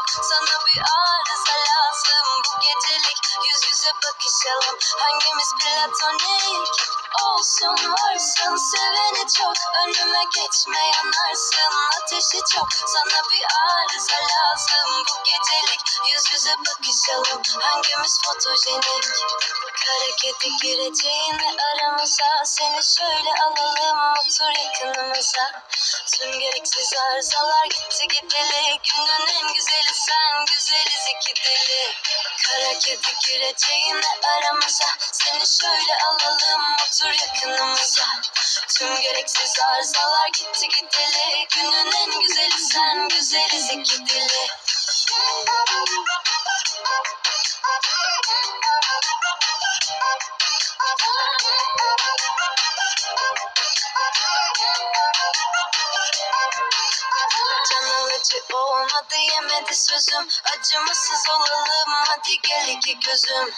Çok sana bir arıza lazım. Bu gecelik yüz yüze bakışalım. Hangimiz platonik? Olsun varsın. Seveni çok Önüme geçme yanarsın. Ateşi çok sana bir arıza lazım. Bu gecelik yüz yüze bakışalım. Hangimiz fotojenik Kara kedi aramıza Seni şöyle alalım. Otur yakınımıza. Tüm gereksiz arızalar gitti gideli. Günün en güzeli sen güzeliz iki deli. Kara kedi gireceğinle aramıza Seni şöyle alalım. Otur yakınımıza. Tüm gereksiz arızalar gitti gideli. Günün en güzeli sen güzeliz iki deli Alıcı olmadı yemedi sözüm. Acımasız olalım hadi gel iki gözüm.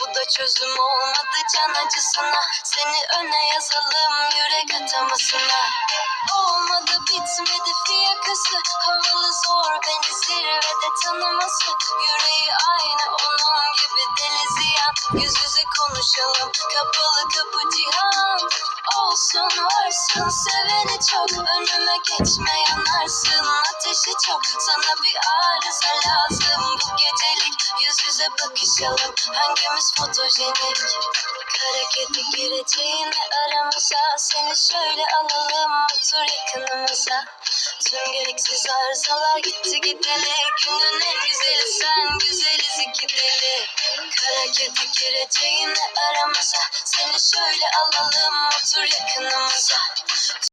Bu da çözüm olmadı can acısına. Seni öne yazalım yürek atamasına. Olmadı bitmedi fiyakası. Havalı zor beni zirvede tanıması. Yüreği aynı onun gibi deli ziyan. Yüz yüze konuşalım kapalı kapı cihan Olsun varsın seveni çok. Önüme geçme yanarsın Ateşi çok. Sana bir arıza lazım Bu gecelik yüz yüze bakışalım. Hangimiz fotojenik? Kara kedi gireceğinle aramıza. Seni şöyle alalım otur yakınımıza Tüm gereksiz arızalar gitti gideli Günün en güzeli sen güzeliz iki deli. Kara kedi gireceğinle aramıza. Seni şöyle alalım otur yakınımıza